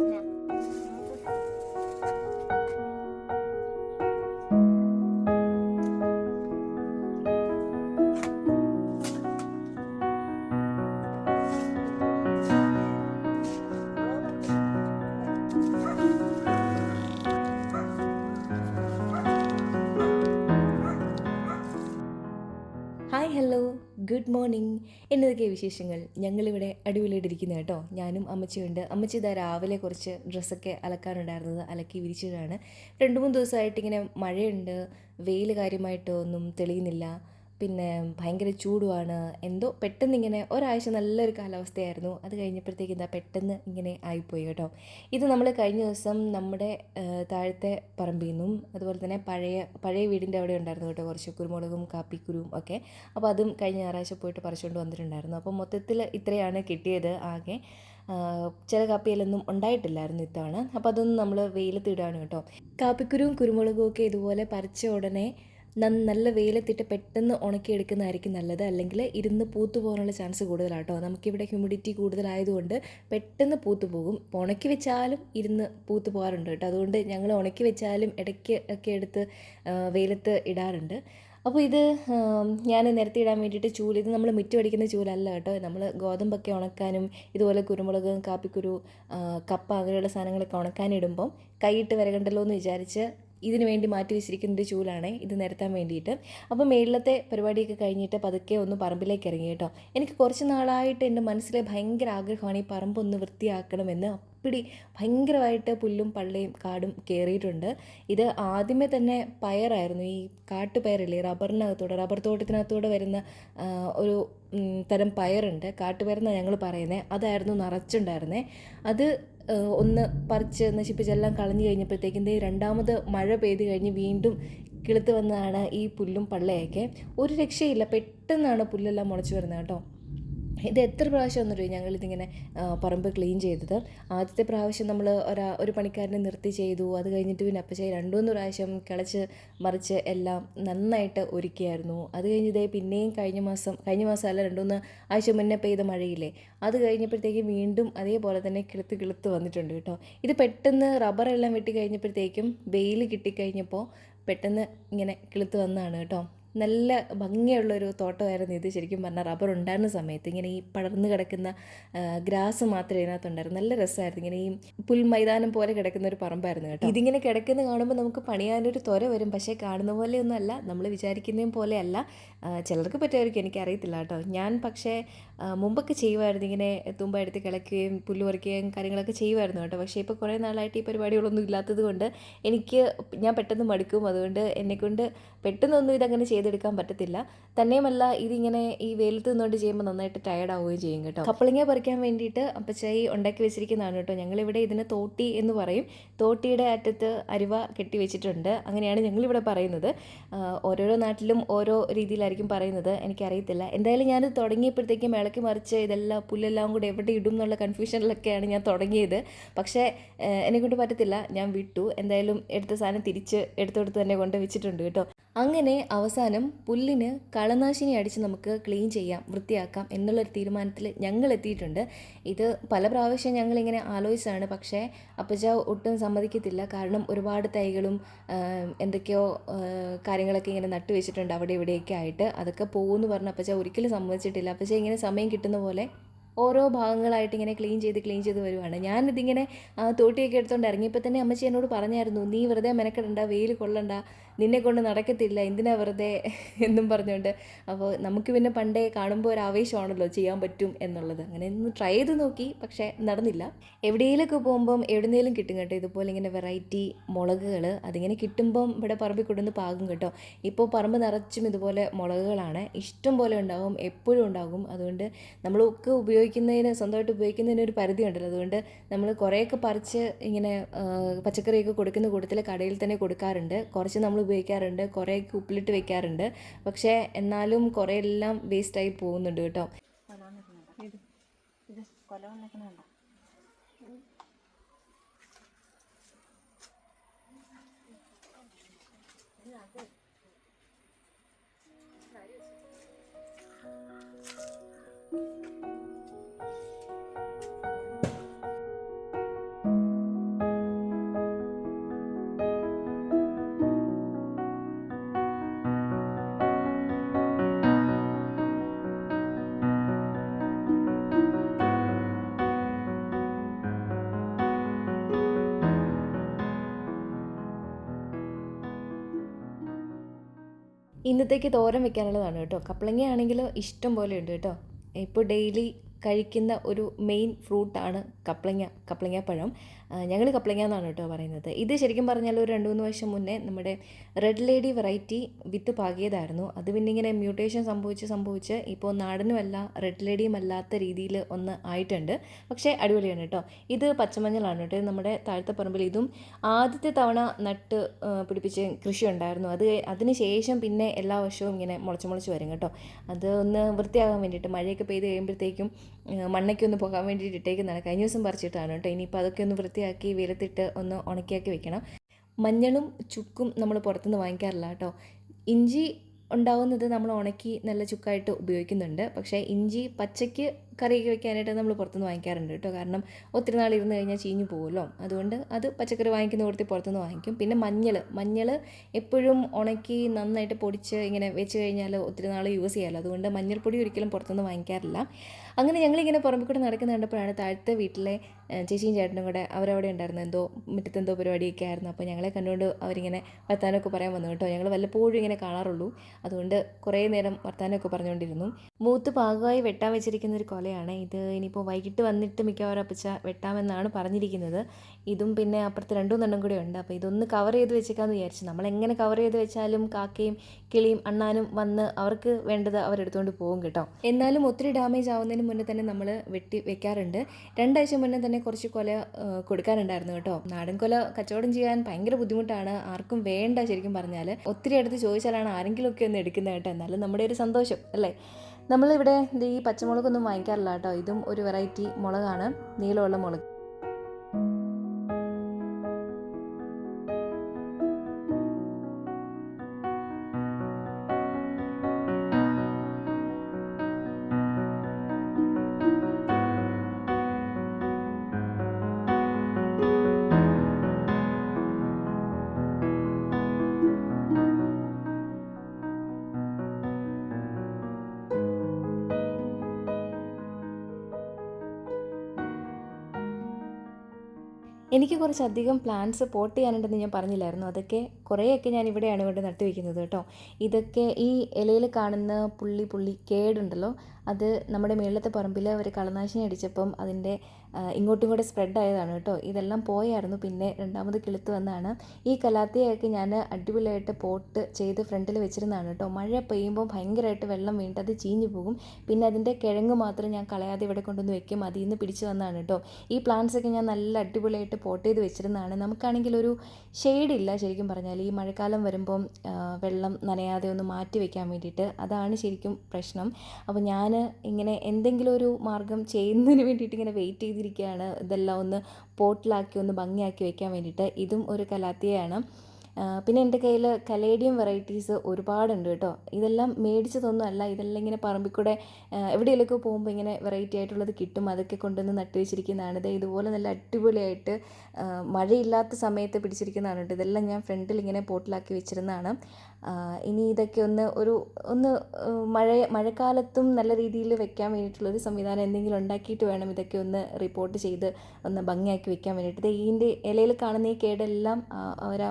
Now. Good morning എന്നതൊക്കെ വിശേഷങ്ങൾ ഞങ്ങളിവിടെ അടിപൊളിയായിട്ടിരിക്കുന്നത് കേട്ടോ. ഞാനും അമ്മച്ചിയുണ്ട് അമ്മച്ചി ഇതാ രാവിലെ കുറച്ച് ഡ്രസ്സൊക്കെ അലക്കാനുണ്ടായിരുന്നത് അലക്കി വിരിച്ചതാണ് രണ്ട് മൂന്ന് ദിവസമായിട്ട് ഇങ്ങനെ മഴയുണ്ട്. വെയിൽ കാര്യമായിട്ട് ഒന്നും തെളിയുന്നില്ല. പിന്നെ ഭയങ്കര ചൂടുമാണ് എന്തോ പെട്ടെന്ന് ഇങ്ങനെ ഒരാഴ്ച നല്ലൊരു കാലാവസ്ഥയായിരുന്നു. അത് കഴിഞ്ഞപ്പോഴത്തേക്ക് എന്താ പെട്ടെന്ന് ഇങ്ങനെ ആയിപ്പോയി കേട്ടോ. ഇത് നമ്മൾ കഴിഞ്ഞ ദിവസം നമ്മുടെ താഴത്തെ പറമ്പിൽ നിന്നും അതുപോലെ തന്നെ പഴയ പഴയ വീടിന്റെ അവിടെ ഉണ്ടായിരുന്നു കേട്ടോ. കുറച്ച് കുരുമുളകും കാപ്പിക്കുരുവും ഒക്കെ. അപ്പോൾ അതും കഴിഞ്ഞ ഞായറാഴ്ച പോയിട്ട് പറിച്ചുകൊണ്ട് വന്നിട്ടുണ്ടായിരുന്നു. അപ്പോൾ മൊത്തത്തിൽ ഇത്രയാണ് കിട്ടിയത് ആകെ. ചില കാപ്പിയിലൊന്നും ഉണ്ടായിട്ടില്ലായിരുന്നു ഇത്തവണ. അപ്പോൾ അതൊന്നും നമ്മൾ വെയിലത്തിടാണ് കേട്ടോ. കാപ്പിക്കുരുവും കുരുമുളകും ഒക്കെ ഇതുപോലെ പറിച്ച ഉടനെ നല്ല വെയിലത്തിട്ട് പെട്ടെന്ന് ഉണക്കിയെടുക്കുന്നതായിരിക്കും നല്ലത്. അല്ലെങ്കിൽ ഇരുന്ന് പൂത്തു പോകാനുള്ള ചാൻസ് കൂടുതലാട്ടോ നമുക്കിവിടെ ഹ്യൂമിഡിറ്റി കൂടുതലായതുകൊണ്ട് പെട്ടെന്ന് പൂത്തു പോകും. ഉണക്കി വെച്ചാലും ഇരുന്ന് പൂത്തു പോകാറുണ്ട് കേട്ടോ. അതുകൊണ്ട് ഞങ്ങൾ ഉണക്കി വെച്ചാലും ഇടയ്ക്ക് ഒക്കെ എടുത്ത് വെയിലത്ത് ഇടാറുണ്ട്. അപ്പോൾ ഇത് ഞാൻ നിരത്തി ഇടാൻ വേണ്ടിയിട്ട് ചൂൽ ഇത് നമ്മൾ മിറ്റമടിക്കുന്ന ചൂലല്ല കേട്ടോ. നമ്മൾ ഗോതമ്പൊക്കെ ഉണക്കാനും ഇതുപോലെ കുരുമുളക് കാപ്പിക്കുരു കപ്പ അങ്ങനെയുള്ള സാധനങ്ങളൊക്കെ ഉണക്കാനിടുമ്പം കൈയിട്ട് വരകണ്ടല്ലോ എന്ന് വിചാരിച്ച് ഇതിന് വേണ്ടി മാറ്റി വെച്ചിരിക്കുന്ന ഒരു ചൂലാണ് ഇത് നിരത്താൻ വേണ്ടിയിട്ട്. അപ്പോൾ മേളിലത്തെ പരിപാടിയൊക്കെ കഴിഞ്ഞിട്ട് പതുക്കെ ഒന്ന് പറമ്പിലേക്ക് ഇറങ്ങി കേട്ടോ. എനിക്ക് കുറച്ച് നാളായിട്ട് എന്റെ മനസ്സിലെ ഭയങ്കര ആഗ്രഹമാണ് ഈ പറമ്പൊന്ന് വൃത്തിയാക്കണമെന്ന്. അപ്പിടി ഭയങ്കരമായിട്ട് പുല്ലും പള്ളയും കാടും കയറിയിട്ടുണ്ട്. ഇത് ആദ്യമേ തന്നെ പയറായിരുന്നു. ഈ കാട്ടുപയറില്ലേ റബ്ബറിനകത്തൂടെ റബ്ബർ തോട്ടത്തിനകത്തൂടെ വരുന്ന ഒരു തരം പയറുണ്ട്. കാട്ടുപയർ എന്നാണ് ഞങ്ങൾ പറയുന്നത് അതായിരുന്നു നിറച്ചുണ്ടായിരുന്നത് അത് ഒന്ന് പറിച്ച് നശിപ്പിച്ചെല്ലാം കളഞ്ഞു കഴിഞ്ഞപ്പോഴത്തേക്കും ദേ രണ്ടാമത് മഴ പെയ്ത് കഴിഞ്ഞ് വീണ്ടും കിളുത്ത് വന്നതാണ് ഈ പുല്ലും പള്ളയൊക്കെ. ഒരു രക്ഷയില്ല പെട്ടെന്നാണ് പുല്ലെല്ലാം മുളച്ച് വരുന്നത് കേട്ടോ. ഇത് എത്ര പ്രാവശ്യം എന്നറിയോ ഞങ്ങളിതിങ്ങനെ പറമ്പ് ക്ലീൻ ചെയ്തത്. ആദ്യത്തെ പ്രാവശ്യം നമ്മൾ ഒരാ ഒരു പണിക്കാരനെ നിർത്തി ചെയ്തു. അത് കഴിഞ്ഞിട്ട് പിന്നെ അപ്പച്ചേ രണ്ടു മൂന്ന് പ്രാവശ്യം കിളച്ച് മറിച്ച് എല്ലാം നന്നായിട്ട് ഒരുക്കിയായിരുന്നു. അത് കഴിഞ്ഞ് ഇതേ പിന്നെയും കഴിഞ്ഞ മാസം കഴിഞ്ഞ മാസം അല്ല രണ്ടു മൂന്ന് ആഴ്ച മുന്നേ പെയ്ത മഴയില്ലേ? അത് കഴിഞ്ഞപ്പോഴത്തേക്കും വീണ്ടും അതേപോലെ തന്നെ കിളുത്ത് കിളുത്ത് വന്നിട്ടുണ്ട് കേട്ടോ. ഇത് പെട്ടെന്ന് റബ്ബറെല്ലാം വെട്ടി കഴിഞ്ഞപ്പോഴത്തേക്കും വെയിൽ കിട്ടിക്കഴിഞ്ഞപ്പോൾ പെട്ടെന്ന് ഇങ്ങനെ കിളുത്ത് വന്നതാണ് കേട്ടോ. നല്ല ഭംഗിയുള്ളൊരു തോട്ടമായിരുന്നു ഇത് ശരിക്കും പറഞ്ഞാൽ റബ്ബർ ഉണ്ടായിരുന്ന സമയത്ത്. ഇങ്ങനെ ഈ പടർന്നു കിടക്കുന്ന ഗ്രാസ് മാത്രമേ ഇതിനകത്തുണ്ടായിരുന്നു. നല്ല രസമായിരുന്നു. ഇങ്ങനെ ഈ പുൽ മൈതാനം പോലെ കിടക്കുന്ന ഒരു പറമ്പായിരുന്നു കേട്ടോ. ഇതിങ്ങനെ കിടക്കുന്ന കാണുമ്പോൾ നമുക്ക് പണിയാനൊരു തൊര വരും. പക്ഷേ കാണുന്ന പോലെയൊന്നും അല്ല. നമ്മൾ വിചാരിക്കുന്നതും പോലെയല്ല ചിലർക്ക് പറ്റുമായിരിക്കും. എനിക്കറിയത്തില്ല കേട്ടോ. ഞാൻ പക്ഷേ മുമ്പൊക്കെ ചെയ്യുമായിരുന്നു. ഇങ്ങനെ തുമ്പ എടുത്ത് കിളയ്ക്കുകയും പുല്ല് പറിക്കുകയും കാര്യങ്ങളൊക്കെ ചെയ്യുമായിരുന്നു കേട്ടോ. പക്ഷേ ഇപ്പോൾ കുറേ നാളായിട്ട് ഈ പരിപാടികളൊന്നും ഇല്ലാത്തത് കൊണ്ട് എനിക്ക് ഞാൻ പെട്ടെന്ന് മടുക്കും. അതുകൊണ്ട് എന്നെക്കൊണ്ട് പെട്ടെന്നൊന്നും ഇതങ്ങനെ ചെയ്തെടുക്കാൻ പറ്റത്തില്ല. തന്നെയുമല്ല ഇതിങ്ങനെ ഈ വെയിലത്ത് നിന്നുകൊണ്ട് ചെയ്യുമ്പോൾ നന്നായിട്ട് ടയർഡ് ആവുകയും ചെയ്യും കേട്ടോ. കപ്പളിങ്ങ പറിക്കാൻ വേണ്ടിയിട്ട് അപ്പച്ചായി ഉണ്ടാക്കി വെച്ചിരിക്കുന്നതാണ് കേട്ടോ. ഞങ്ങളിവിടെ ഇതിന് തോട്ടി എന്ന് പറയും. തോട്ടിയുടെ അറ്റത്ത് അരുവ കെട്ടി വെച്ചിട്ടുണ്ട്. അങ്ങനെയാണ് ഞങ്ങളിവിടെ പറയുന്നത്. ഓരോരോ നാട്ടിലും ഓരോ രീതിയിലായിരിക്കും പറയുന്നത്. എനിക്കറിയത്തില്ല. എന്തായാലും ഞാൻ തുടങ്ങിയപ്പോഴത്തേക്കും ഇളക്കി മറിച്ച് ഇതെല്ലാം പുല്ലെല്ലാം കൂടെ എവിടെ ഇടും എന്നുള്ള കൺഫ്യൂഷനിലൊക്കെയാണ് ഞാൻ തുടങ്ങിയത്. പക്ഷേ എന്നെ കൊണ്ട് പറ്റത്തില്ല. ഞാൻ വിട്ടു. എന്തായാലും എടുത്ത സാധനം തിരിച്ച് എടുത്തെടുത്ത് തന്നെ കൊണ്ട് വെച്ചിട്ടുണ്ട് കേട്ടോ. അങ്ങനെ അവസാനം പുല്ലിന് കളനാശിനി അടിച്ച് നമുക്ക് ക്ലീൻ ചെയ്യാം വൃത്തിയാക്കാം എന്നുള്ളൊരു തീരുമാനത്തിൽ ഞങ്ങൾ എത്തിയിട്ടുണ്ട്. ഇത് പല പ്രാവശ്യം ഞങ്ങളിങ്ങനെ ആലോചിച്ചാണ് പക്ഷേ അപ്പച്ച ഒട്ടും സമ്മതിക്കത്തില്ല. കാരണം ഒരുപാട് തൈകളും എന്തൊക്കെയോ കാര്യങ്ങളൊക്കെ ഇങ്ങനെ നട്ടു വെച്ചിട്ടുണ്ട് അവിടെ ഇവിടെയൊക്കെ ആയിട്ട്. അതൊക്കെ പോകുമെന്ന് പറഞ്ഞ അപ്പച്ച ഒരിക്കലും സമ്മതിച്ചിട്ടില്ല. അപ്പച്ച ഇങ്ങനെ സമയം കിട്ടുന്ന പോലെ ഓരോ ഭാഗങ്ങളായിട്ട് ഇങ്ങനെ ക്ലീൻ ചെയ്ത് ക്ലീൻ ചെയ്ത് വരുവാണ്. ഞാനിതിങ്ങനെ തോട്ടിയൊക്കെ എടുത്തുകൊണ്ട് ഇറങ്ങിയപ്പോൾ തന്നെ അമ്മച്ചി എന്നോട് പറഞ്ഞായിരുന്നു നീ വെറുതെ മെനക്കെടണ്ട വെയിൽ കൊള്ളണ്ട നിന്നെ കൊണ്ട് നടക്കത്തില്ല എന്തിനാ വെറുതെ എന്നും പറഞ്ഞുകൊണ്ട്. അപ്പോൾ നമുക്ക് പിന്നെ പണ്ടേ കാണുമ്പോൾ ഒരു ആവേശമാണല്ലോ ചെയ്യാൻ പറ്റും എന്നുള്ളത്. അങ്ങനെ ഒന്ന് ട്രൈ ചെയ്ത് നോക്കി പക്ഷേ നടന്നില്ല. എവിടെയെങ്കിലുമൊക്കെ പോകുമ്പം എവിടുന്നേലും കിട്ടും കേട്ടോ. ഇതുപോലെ ഇങ്ങനെ വെറൈറ്റി മുളകുകൾ അതിങ്ങനെ കിട്ടുമ്പം ഇവിടെ പറമ്പിൽ കൊണ്ടുവന്ന് പാകും കേട്ടോ. ഇപ്പോൾ പറമ്പ് നിറച്ചും ഇതുപോലെ മുളകുകളാണ്. ഇഷ്ടം പോലെ ഉണ്ടാകും എപ്പോഴും ഉണ്ടാകും. അതുകൊണ്ട് നമ്മളൊക്കെ ഉപയോഗിക്കുന്നതിന് സ്വന്തമായിട്ട് ഉപയോഗിക്കുന്നതിന് ഒരു പരിധി ഉണ്ടല്ലോ. അതുകൊണ്ട് നമ്മൾ കുറേയൊക്കെ പറിച്ച് ഇങ്ങനെ പച്ചക്കറിയൊക്കെ കൊടുക്കുന്ന കൂട്ടത്തിൽ കടയിൽ തന്നെ കൊടുക്കാറുണ്ട്. കുറച്ച് നമ്മൾ ഉപയോഗിക്കാറുണ്ട് കുറേയൊക്കെ ഉപ്പിലിട്ട് വെക്കാറുണ്ട്. പക്ഷേ എന്നാലും കുറേ എല്ലാം വേസ്റ്റായി പോകുന്നുണ്ട് കേട്ടോ. കൊല ഇന്നത്തേക്ക് തോരം വെക്കാനുള്ളതാണ് കേട്ടോ. കപ്പളങ്ങ ആണെങ്കിൽ ഇഷ്ടം പോലെ ഉണ്ട് കേട്ടോ. ഇപ്പോൾ ഡെയിലി കഴിക്കുന്ന ഒരു മെയിൻ ഫ്രൂട്ടാണ് കപ്ലങ്ങ കപ്ലങ്ങ പഴം. ഞങ്ങൾ കപ്ലങ്ങ എന്നാണ് കേട്ടോ പറയുന്നത്. ഇത് ശരിക്കും പറഞ്ഞാൽ ഒരു രണ്ട് മൂന്ന് വർഷം മുന്നേ നമ്മുടെ റെഡ് ലേഡി വെറൈറ്റി വിത്ത് പാകിയതായിരുന്നു. അത് പിന്നെ ഇങ്ങനെ മ്യൂട്ടേഷൻ സംഭവിച്ച് സംഭവിച്ച് ഇപ്പോൾ നാടനുമല്ല റെഡ് ലേഡിയും അല്ലാത്ത രീതിയിൽ ഒന്ന് ആയിട്ടുണ്ട്. പക്ഷേ അടിപൊളിയാണ് കേട്ടോ. ഇത് പച്ചമഞ്ഞളാണ് കേട്ടോ. നമ്മുടെ താഴത്തെ പറമ്പിൽ ഇതും ആദ്യത്തെ തവണ നട്ട് പിടിപ്പിച്ച് കൃഷി ഉണ്ടായിരുന്നു. അത് അതിന് ശേഷം പിന്നെ എല്ലാ വർഷവും ഇങ്ങനെ മുളച്ച് മുളച്ച് വരും കേട്ടോ. അത് ഒന്ന് വൃത്തിയാകാൻ വേണ്ടിയിട്ട് മഴയൊക്കെ പെയ്ത് കഴിയുമ്പോഴത്തേക്കും ആ, മണ്ണൊക്കെ ഒന്ന് പോകാൻ വേണ്ടിയിട്ട് ഇട്ടേക്കുന്നതാണ്. കഴിഞ്ഞ ദിവസം പറിച്ചിട്ടാണ് കേട്ടോ. ഇനിയിപ്പോൾ അതൊക്കെ ഒന്ന് വൃത്തിയാക്കി വെയിലത്തിട്ട് ഒന്ന് ഉണക്കിയാക്കി വെക്കണം. മഞ്ഞളും ചുക്കും നമ്മൾ പുറത്തുനിന്ന് വാങ്ങിക്കാറില്ല കേട്ടോ. ഇഞ്ചി ഉണ്ടാവുന്നത് നമ്മൾ ഉണക്കി നല്ല ചുക്കായിട്ട് ഉപയോഗിക്കുന്നുണ്ട്. പക്ഷേ ഇഞ്ചി പച്ചയ്ക്ക് കറിയൊക്കെ വെക്കാനായിട്ട് നമ്മൾ പുറത്തുനിന്ന് വാങ്ങിക്കാറുണ്ട് കേട്ടോ. കാരണം ഒത്തിരി നാൾ ഇരുന്ന് കഴിഞ്ഞാൽ ചീഞ്ഞു പോകുമല്ലോ. അതുകൊണ്ട് അത് പച്ചക്കറി വാങ്ങിക്കുന്ന കൊടുത്ത് പുറത്തുനിന്ന് വാങ്ങിക്കും. പിന്നെ മഞ്ഞൾ മഞ്ഞൾ എപ്പോഴും ഉണക്കി നന്നായിട്ട് പൊടിച്ച് ഇങ്ങനെ വെച്ച് കഴിഞ്ഞാൽ ഒത്തിരി നാൾ യൂസ് ചെയ്യാമല്ലോ അതുകൊണ്ട് മഞ്ഞൾപ്പൊടി ഒരിക്കലും പുറത്തുനിന്ന് വാങ്ങിക്കാറില്ല. അങ്ങനെ ഞങ്ങളിങ്ങനെ പുറമെ കൂടെ നടക്കുന്ന കണ്ടപ്പോഴാണ് താഴത്തെ വീട്ടിലെ ചേച്ചിയും ചേട്ടനും കൂടെ അവരവിടെ ഉണ്ടായിരുന്നു എന്തോ മുറ്റത്തെന്തോ പരിപാടിയൊക്കെ ആയിരുന്നു. അപ്പോൾ ഞങ്ങളെ കണ്ടുകൊണ്ട് അവരിങ്ങനെ വർത്താനമൊക്കെ പറയാൻ വന്നു കേട്ടോ. ഞങ്ങൾ വല്ലപ്പോഴും ഇങ്ങനെ കാണാറുള്ളൂ. അതുകൊണ്ട് കുറേ നേരം വർത്താനമൊക്കെ പറഞ്ഞുകൊണ്ടിരുന്നു. മൂത്ത് പാകമായി വെട്ടാൻ വെച്ചിരിക്കുന്ന ഒരു കൊലയാണ് ഇത് ഇനിയിപ്പോൾ വൈകിട്ട് വന്നിട്ട് മിക്കവാറും അപ്പച്ച വെട്ടാമെന്നാണ് പറഞ്ഞിരിക്കുന്നത്. ഇതും പിന്നെ അപ്പുറത്ത് രണ്ടു മൂന്നെണ്ണം കൂടെ ഉണ്ട്. അപ്പോൾ ഇതൊന്ന് കവർ ചെയ്ത് വെച്ചേക്കാമെന്ന് വിചാരിച്ചു. നമ്മൾ എങ്ങനെ കവർ ചെയ്ത് വെച്ചാലും കാക്കയും കിളിയും അണ്ണാനും വന്ന് അവർക്ക് വേണ്ടത് അവരെടുത്തുകൊണ്ട് പോകും കേട്ടോ. എന്നാലും ഒത്തിരി ഡാമേജ് ആവുന്നതിന് മുന്നേ തന്നെ നമ്മൾ വെട്ടി വെക്കാറുണ്ട്. രണ്ടാഴ്ച മുന്നേ തന്നെ കുറച്ച് കൊല കൊടുക്കാനുണ്ടായിരുന്നു കേട്ടോ. നാടൻ കൊല കച്ചവടം ചെയ്യാൻ ഭയങ്കര ബുദ്ധിമുട്ടാണ്. ആർക്കും വേണ്ട ശരിക്കും പറഞ്ഞാൽ ഒത്തിരി അടുത്ത് ചോദിച്ചാലാണ് ആരെങ്കിലുമൊക്കെ ഒന്ന് എടുക്കുന്നത് കേട്ടോ. എന്നാലും നമ്മുടെ ഒരു സന്തോഷം അല്ലേ? നമ്മളിവിടെ ഈ പച്ചമുളകൊന്നും വാങ്ങിക്കാറില്ല കേട്ടോ. ഇതും ഒരു വെറൈറ്റി മുളകാണ്. നീളമുള്ള മുളക്. എനിക്ക് കുറച്ചധികം പ്ലാന്റ്സ് പോട്ട് ചെയ്യാനുണ്ടെന്ന് ഞാൻ പറഞ്ഞില്ലായിരുന്നു. അതൊക്കെ കുറേയൊക്കെ ഞാൻ ഇവിടെയാണ് കൊണ്ട് നട്ടു വെക്കുന്നത് കേട്ടോ. ഇതൊക്കെ ഈ ഇലയിൽ കാണുന്ന പുള്ളി പുള്ളി കേടുണ്ടല്ലോ. അത് നമ്മുടെ മേളത്തെ പറമ്പിൽ അവർ കളനാശിനി അടിച്ചപ്പം അതിന്റെ ഇങ്ങോട്ടും ഇങ്ങോട്ട് സ്പ്രെഡ് ആയതാണ് കേട്ടോ. ഇതെല്ലാം പോയായിരുന്നു പിന്നെ രണ്ടാമത് കിളുത്ത് വന്നാണ്. ഈ കലാത്തിയൊക്കെ ഞാൻ അടിപൊളിയായിട്ട് പോട്ട് ചെയ്ത് ഫ്രണ്ടിൽ വെച്ചിരുന്നതാണ് കേട്ടോ. മഴ പെയ്യുമ്പോൾ ഭയങ്കരമായിട്ട് വെള്ളം വീണിട്ട് അത് ചീഞ്ഞു പോകും. പിന്നെ അതിന്റെ കിഴങ്ങ് മാത്രം ഞാൻ കളയാതെ ഇവിടെ കൊണ്ടുവന്ന് വെക്കും. അതിൽ നിന്ന് പിടിച്ച് വന്നതാണ് കേട്ടോ. ഈ പ്ലാന്റ്സ് ഒക്കെ ഞാൻ നല്ല അടിപൊളിയായിട്ട് പോട്ട് ചെയ്ത് വെച്ചിരുന്നതാണ്. നമുക്കാണെങ്കിൽ ഒരു ഷെയ്ഡ് ഇല്ല ശരിക്കും പറഞ്ഞാൽ ഈ മഴക്കാലം വരുമ്പം വെള്ളം നനയാതെ ഒന്ന് മാറ്റി വെക്കാൻ വേണ്ടിയിട്ട്. അതാണ് ശരിക്കും പ്രശ്നം. അപ്പോൾ ഞാൻ ഇങ്ങനെ എന്തെങ്കിലും ഒരു മാർഗം ചെയ്യുന്നതിന് വേണ്ടിയിട്ട് ഇങ്ങനെ വെയിറ്റ് ചെയ്തിരിക്കുകയാണ്. ഇതെല്ലാം ഒന്ന് പോട്ടിലാക്കി ഒന്ന് ഭംഗിയാക്കി വെക്കാൻ വേണ്ടിയിട്ട്. ഇതും ഒരു കലാത്തിയാണ് പിന്നെ എന്റെ കയ്യിൽ കലേഡിയം വെറൈറ്റീസ് ഒരുപാടുണ്ട് കേട്ടോ. ഇതെല്ലാം മേടിച്ചതൊന്നും അല്ല ഇതെല്ലാം ഇങ്ങനെ പറമ്പിൽ കൂടെ ആ, എവിടെയെങ്കിലുമൊക്കെ പോകുമ്പോൾ ഇങ്ങനെ വെറൈറ്റി ആയിട്ടുള്ളത് കിട്ടും. അതൊക്കെ കൊണ്ടുവന്ന് നട്ടു വെച്ചിരിക്കുന്നതാണ്. ഇത് ഇതുപോലെ നല്ല അടിപൊളിയായിട്ട് മഴയില്ലാത്ത സമയത്ത് പിടിച്ചിരിക്കുന്നതാണ് കേട്ടോ. ഇതെല്ലാം ഞാൻ ഫ്രണ്ടിൽ ഇങ്ങനെ പോട്ടിലാക്കി വെച്ചിരുന്നതാണ്. ഇനി ഇതൊക്കെ ഒന്ന് ഒരു ഒന്ന് മഴ മഴക്കാലത്തും നല്ല രീതിയിൽ വെക്കാൻ വേണ്ടിയിട്ടുള്ളൊരു സംവിധാനം എന്തെങ്കിലും ഉണ്ടാക്കിയിട്ട് വേണം ഇതൊക്കെ ഒന്ന് റിപ്പോർട്ട് ചെയ്ത് ഒന്ന് ഭംഗിയാക്കി വെക്കാൻ വേണ്ടിയിട്ട്. ഇതിന്റെ ഇലയിൽ കാണുന്ന ഈ കേടെല്ലാം അവരാ അവരാ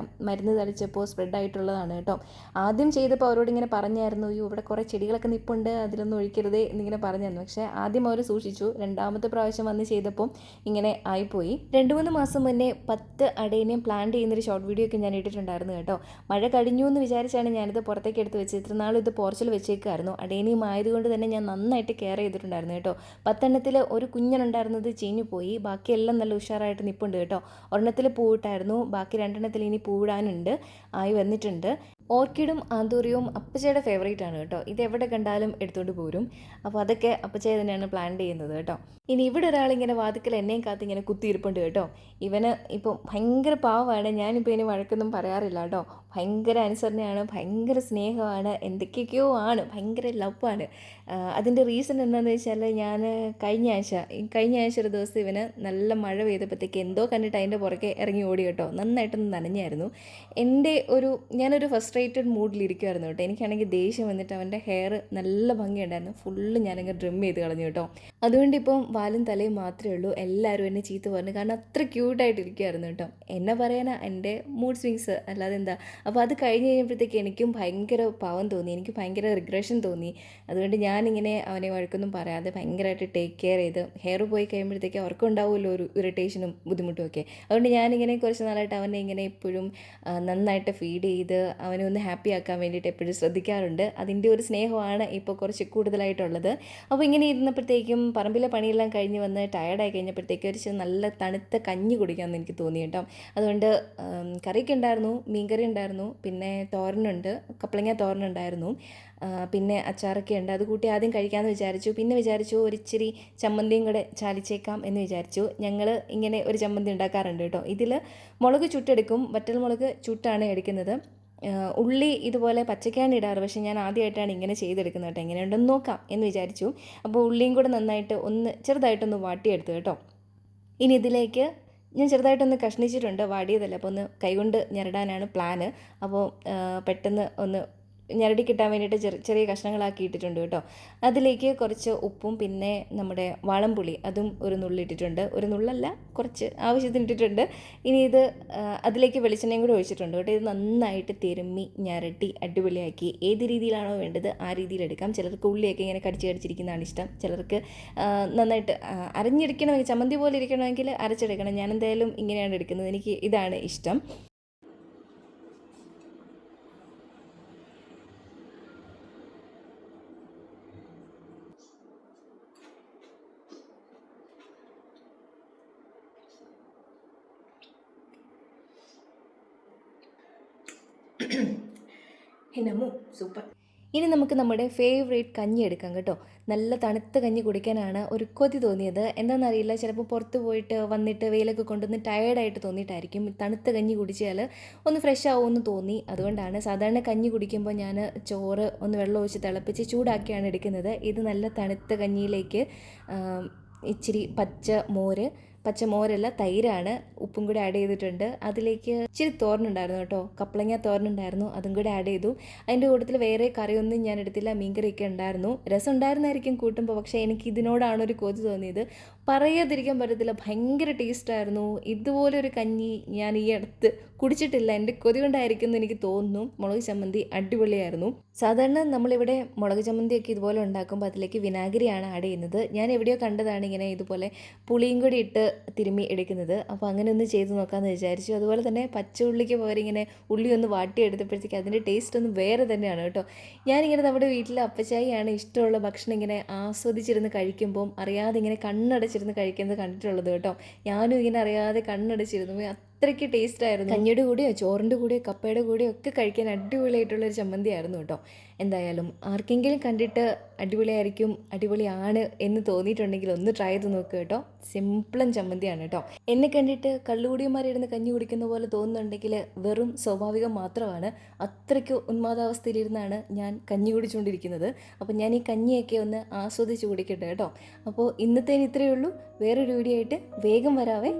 മരുന്ന് തളിച്ചപ്പോൾ സ്പ്രെഡ് ആയിട്ടുള്ളതാണ് കേട്ടോ. ആദ്യം ചെയ്തപ്പോൾ അവരോട് ഇങ്ങനെ പറഞ്ഞായിരുന്നു അയ്യോ ഇവിടെ കുറേ ചെടികളൊക്കെ നിപ്പുണ്ട് അതിലൊന്നും ഒഴിക്കരുതേ എന്നിങ്ങനെ പറഞ്ഞായിരുന്നു. പക്ഷേ ആദ്യം അവർ സൂക്ഷിച്ചു. രണ്ടാമത്തെ പ്രാവശ്യം വന്ന് ചെയ്തപ്പോൾ ഇങ്ങനെ ആയിപ്പോയി. രണ്ട് മൂന്ന് മാസം മുന്നേ പത്ത് അടേനിയം പ്ലാൻ ചെയ്യുന്നൊരു ഷോർട്ട് വീഡിയോ ഒക്കെ ഞാൻ ഇട്ടിട്ടുണ്ടായിരുന്നു കേട്ടോ. മഴ കഴിഞ്ഞു എന്ന് വിചാരിച്ചാണ് ഞാനിത് പുറത്തേക്ക് എടുത്ത് വെച്ച് ഇത്ര നാളും ഇത് പോർച്ചിൽ വെച്ചേക്കായിരുന്നു അടേനിയം ആയതുകൊണ്ട് തന്നെ ഞാൻ നന്നായിട്ട് കെയർ ചെയ്തിട്ടുണ്ടായിരുന്നു കേട്ടോ. പത്തെണ്ണത്തിൽ ഒരു കുഞ്ഞനുണ്ടായിരുന്നത് ചീഞ്ഞു പോയി. ബാക്കിയെല്ലാം നല്ല ഉഷാറായിട്ട് നിപ്പുണ്ട് കേട്ടോ. ഒരെണ്ണത്തിൽ പൂവിട്ടായിരുന്നു. ബാക്കി രണ്ടെണ്ണത്തിൽ ഇനി പൂവിടാനുണ്ട്. ആയി വന്നിട്ടുണ്ട്. ഓർക്കിഡും ആന്തൂറിയവും അപ്പച്ചയുടെ ഫേവറേറ്റ് ആണ് കേട്ടോ. ഇത് എവിടെ കണ്ടാലും എടുത്തുകൊണ്ട് പോരും. അപ്പോൾ അതൊക്കെ അപ്പച്ചയ തന്നെയാണ് പ്ലാൻ ചെയ്യുന്നത് കേട്ടോ. ഇനി ഇവിടെ ഒരാളിങ്ങനെ വാതിക്കൽ എന്നെയും കാത്ത് ഇങ്ങനെ കുത്തിയിരിപ്പുണ്ട് കേട്ടോ. ഇവന് ഇപ്പോൾ ഭയങ്കര പാവമാണ് ഞാനിപ്പോൾ ഇനി വഴക്കൊന്നും പറയാറില്ല കേട്ടോ. ഭയങ്കര അനുസരണയാണ് ഭയങ്കര സ്നേഹമാണ് എന്തൊക്കെയൊക്കെയോ ആണ് ഭയങ്കര ലവാണ് അതിന്റെ റീസൺ എന്താണെന്ന് വെച്ചാൽ ഞാൻ കഴിഞ്ഞ ആഴ്ച കഴിഞ്ഞ ആഴ്ച ഒരു ദിവസം ഇവന് നല്ല മഴ പെയ്തപ്പോഴത്തേക്ക് എന്തോ കണ്ടിട്ട് അതിന്റെ പുറകെ ഇറങ്ങി ഓടി കേട്ടോ. നന്നായിട്ടൊന്ന് നനഞ്ഞായിരുന്നു. എന്റെ ഒരു ഞാനൊരു ഫസ്ട്രേറ്റഡ് മൂഡിലിരിക്കുമായിരുന്നു കേട്ടോ. എനിക്കാണെങ്കിൽ ദേഷ്യം വന്നിട്ട് അവന്റെ ഹെയർ നല്ല ഭംഗിയുണ്ടായിരുന്നു. ഫുള്ള് ഞാനങ്ങ് ഡ്രിം ചെയ്ത് കളഞ്ഞു കേട്ടോ. അതുകൊണ്ട് ഇപ്പം വാലും തലയും മാത്രമേ ഉള്ളൂ. എല്ലാവരും എന്നെ ചീത്ത പറഞ്ഞു. കാരണം അത്ര ക്യൂട്ടായിട്ട് ഇരിക്കുമായിരുന്നു കേട്ടോ. എന്നെ പറയാനാ എന്റെ മൂഡ് സ്വിങ്സ് അല്ലാതെ എന്താ? അപ്പോൾ അത് കഴിഞ്ഞ് കഴിഞ്ഞപ്പോഴത്തേക്ക് എനിക്കും ഭയങ്കര പാവം തോന്നി. എനിക്ക് ഭയങ്കര റിഗ്രഷൻ തോന്നി. അതുകൊണ്ട് ഞാനിങ്ങനെ അവനെ വഴക്കൊന്നും പറയാതെ ഭയങ്കരമായിട്ട് ടേക്ക് കെയർ ചെയ്ത് ഹെയർ പോയി കഴിയുമ്പോഴത്തേക്ക് അവർക്കുണ്ടാവുമല്ലോ ഒരു ഇറിറ്റേഷനും ബുദ്ധിമുട്ടും ഒക്കെ. അതുകൊണ്ട് ഞാനിങ്ങനെ കുറച്ച് നാളായിട്ട് അവനെ ഇങ്ങനെ എപ്പോഴും നന്നായിട്ട് ഫീഡ് ചെയ്ത് അവനെ ഒന്ന് ഹാപ്പി ആക്കാൻ വേണ്ടിയിട്ട് എപ്പോഴും ശ്രദ്ധിക്കാറുണ്ട്. അതിന്റെ ഒരു സ്നേഹമാണ് ഇപ്പോൾ കുറച്ച് കൂടുതലായിട്ടുള്ളത്. അപ്പോൾ ഇങ്ങനെ ഇരുന്നപ്പോഴത്തേക്കും പറമ്പിലെ പണിയെല്ലാം കഴിഞ്ഞ് വന്ന് ടയർഡായി കഴിഞ്ഞപ്പോഴത്തേക്കും ഒരു നല്ല തണുത്ത കഞ്ഞി കുടിക്കാമെന്ന് എനിക്ക് തോന്നി കേട്ടോ. അതുകൊണ്ട് കറിയൊക്കെ ഉണ്ടായിരുന്നു മീൻകറി ഉണ്ടായിരുന്നു പിന്നെ തോരനുണ്ട് കപ്പളങ്ങ തോരനുണ്ടായിരുന്നു. പിന്നെ അച്ചാറൊക്കെ ഉണ്ട്. അത് കൂട്ടി ആദ്യം കഴിക്കാമെന്ന് വിചാരിച്ചു. പിന്നെ വിചാരിച്ചു ഒരിച്ചിരി ചമ്മന്തിയും കൂടെ ചാലിച്ചേക്കാം എന്ന് വിചാരിച്ചു. ഞങ്ങൾ ഇങ്ങനെ ഒരു ചമ്മന്തി ഉണ്ടാക്കാറുണ്ട് കേട്ടോ. ഇതിൽ മുളക് ചുട്ടെടുക്കും. വറ്റൽ മുളക് ചുട്ടാണ് എടുക്കുന്നത്. ഉള്ളി ഇതുപോലെ പച്ചക്കാണ് ഇടാറ്. പക്ഷേ ഞാൻ ആദ്യമായിട്ടാണ് ഇങ്ങനെ ചെയ്തെടുക്കുന്നത് കേട്ടോ. എങ്ങനെയുണ്ടെന്ന് നോക്കാം എന്ന് വിചാരിച്ചു. അപ്പോൾ ഉള്ളിയും കൂടെ നന്നായിട്ട് ഒന്ന് ചെറുതായിട്ടൊന്ന് വാട്ടിയെടുത്തു കേട്ടോ. ഇനി ഇതിലേക്ക് ഞാൻ ചെറുതായിട്ടൊന്ന് കഷ്ണിച്ചിട്ടുണ്ട്. വാടിയതല്ല. അപ്പോൾ ഒന്ന് കൈകൊണ്ട് ഞെരടാനാണ് പ്ലാന്. അപ്പോൾ പെട്ടെന്ന് ഒന്ന് ഞെരടി കിട്ടാൻ വേണ്ടിയിട്ട് ചെറിയ ചെറിയ കഷ്ണങ്ങളാക്കി ഇട്ടിട്ടുണ്ട് കേട്ടോ. അതിലേക്ക് കുറച്ച് ഉപ്പും പിന്നെ നമ്മുടെ വളംപുളി അതും ഒരു നുള്ളിട്ടിട്ടുണ്ട് ഒരു നുള്ളല്ല കുറച്ച് ആവശ്യത്തിന് ഇട്ടിട്ടുണ്ട്. ഇനി ഇത് അതിലേക്ക് വെളിച്ചെണ്ണയും കൂടി ഒഴിച്ചിട്ടുണ്ട് കേട്ടോ. ഇത് നന്നായിട്ട് തിരുമ്മി ഞരട്ടി അടിപൊളിയാക്കി. ഏത് രീതിയിലാണോ വേണ്ടത് ആ രീതിയിൽ എടുക്കാം. ചിലർക്ക് ഉള്ളിയൊക്കെ ഇങ്ങനെ കടിച്ച് കടിച്ചിരിക്കുന്നതാണ് ഇഷ്ടം. ചിലർക്ക് നന്നായിട്ട് അരഞ്ഞെടുക്കണമെങ്കിൽ ചമ്മന്തി പോലെ ഇരിക്കണമെങ്കിൽ അരച്ചെടുക്കണം. ഞാൻ എന്തായാലും ഇങ്ങനെയാണ് എടുക്കുന്നത്. എനിക്ക് ഇതാണ് ഇഷ്ടം. എന്നമ്മോ സൂപ്പർ ഇനി നമുക്ക് നമ്മുടെ ഫേവറേറ്റ് കഞ്ഞി എടുക്കാം കേട്ടോ. നല്ല തണുത്ത കഞ്ഞി കുടിക്കാനാണ് ഒരു കൊതി തോന്നിയത്. എന്താണെന്നറിയില്ല ചിലപ്പോൾ പുറത്ത് പോയിട്ട് വന്നിട്ട് വെയിലൊക്കെ കൊണ്ടുവന്ന് ടയേർഡായിട്ട് തോന്നിയിട്ടായിരിക്കും. തണുത്ത കഞ്ഞി കുടിച്ചാൽ ഒന്ന് ഫ്രഷ് ആവുമെന്ന് തോന്നി. അതുകൊണ്ടാണ് സാധാരണ കഞ്ഞി കുടിക്കുമ്പോൾ ഞാൻ ചോറ് ഒന്ന് വെള്ളം ഒഴിച്ച് തിളപ്പിച്ച് ചൂടാക്കിയാണ് എടുക്കുന്നത്. ഇത് നല്ല തണുത്ത കഞ്ഞിയിലേക്ക് ഇച്ചിരി പച്ച മോര് പച്ച മോരല്ല തൈരാണ് ഉപ്പും കൂടി ആഡ് ചെയ്തിട്ടുണ്ട്. അതിലേക്ക് ഇച്ചിരി തോരനുണ്ടായിരുന്നു കേട്ടോ. കപ്പളങ്ങ തോരനുണ്ടായിരുന്നു അതും കൂടി ആഡ് ചെയ്തു. അതിന്റെ കൂട്ടത്തിൽ വേറെ കറിയൊന്നും ഞാൻ എടുത്തില്ല മീൻകറിയൊക്കെ ഉണ്ടായിരുന്നു. രസം ഉണ്ടായിരുന്നായിരിക്കും കൂട്ടുമ്പോൾ പക്ഷേ എനിക്ക് ഇതിനോടാണ് ഒരു കൊതി തോന്നിയത്. പറയാതിരിക്കാൻ പറ്റത്തില്ല ഭയങ്കര ടേസ്റ്റായിരുന്നു ഇതുപോലൊരു കഞ്ഞി ഞാൻ ഈ അടുത്ത് കുടിച്ചിട്ടില്ല. എന്റെ കൊതി കൊണ്ടായിരിക്കും എന്ന് എനിക്ക് തോന്നുന്നു. മുളക് ചമ്മന്തി അടിപൊളിയായിരുന്നു. സാധാരണ നമ്മളിവിടെ മുളക് ചമ്മന്തിയൊക്കെ ഇതുപോലെ ഉണ്ടാക്കുമ്പോൾ അതിലേക്ക് വിനാഗിരിയാണ് ആഡ് ചെയ്യുന്നത്. ഞാൻ എവിടെയോ കണ്ടതാണ് ഇങ്ങനെ ഇതുപോലെ പുളിയും കൂടി ഇട്ട് തിരുമ്മി എടുക്കുന്നത്. അപ്പോൾ അങ്ങനെ ഒന്ന് ചെയ്ത് നോക്കാമെന്ന് വിചാരിച്ചു. അതുപോലെ തന്നെ പച്ച ഉള്ളിക്ക് പകരം ഇങ്ങനെ ഉള്ളി ഒന്ന് വാട്ടി വാട്ടിയെടുത്തപ്പോഴത്തേക്ക് അതിന്റെ ടേസ്റ്റ് ഒന്ന് വേറെ തന്നെയാണ് കേട്ടോ. ഞാനിങ്ങനെ നമ്മുടെ വീട്ടിൽ അപ്പച്ചായിയാണ് ഇഷ്ടമുള്ള ഭക്ഷണം ഇങ്ങനെ ആസ്വദിച്ചിരുന്ന് കഴിക്കുമ്പം അറിയാതെ ഇങ്ങനെ കണ്ണടച്ചിരുന്ന് കഴിക്കുന്നത് കണ്ടിട്ടുള്ളത് കേട്ടോ. ഞാനും ഇങ്ങനെ അറിയാതെ കണ്ണടച്ചിരുന്നു. അത്രയ്ക്ക് ടേസ്റ്റ് ആയിരുന്നു. കഞ്ഞിയുടെ കൂടെയോ ചോറിന്റെ കൂടെയോ കപ്പയുടെ കൂടെയോ ഒക്കെ കഴിക്കാൻ അടിപൊളിയായിട്ടുള്ളൊരു ചമ്മന്തിയായിരുന്നു കേട്ടോ. എന്തായാലും ആർക്കെങ്കിലും കണ്ടിട്ട് അടിപൊളിയായിരിക്കും അടിപൊളിയാണ് എന്ന് തോന്നിയിട്ടുണ്ടെങ്കിൽ ഒന്ന് ട്രൈ ചെയ്ത് നോക്കുക കേട്ടോ. സിമ്പിളും ചമ്മന്തിയാണ് കേട്ടോ. എന്നെ കണ്ടിട്ട് കള്ളുകൂടിയന്മാരിരുന്ന് കഞ്ഞി കുടിക്കുന്ന പോലെ തോന്നുന്നുണ്ടെങ്കിൽ വെറും സ്വാഭാവികം മാത്രമാണ്. അത്രയ്ക്ക് ഉന്മാദാവസ്ഥയിലിരുന്നാണ് ഞാൻ കഞ്ഞി കുടിച്ചുകൊണ്ടിരിക്കുന്നത്. അപ്പോൾ ഞാൻ ഈ കഞ്ഞിയൊക്കെ ഒന്ന് ആസ്വദിച്ച് കുടിക്കട്ടെ കേട്ടോ. അപ്പോൾ ഇന്നത്തേന് ഇത്രയേ ഉള്ളൂ. വേറൊരു വീഡിയോ ആയിട്ട് വേഗം വരാവേ.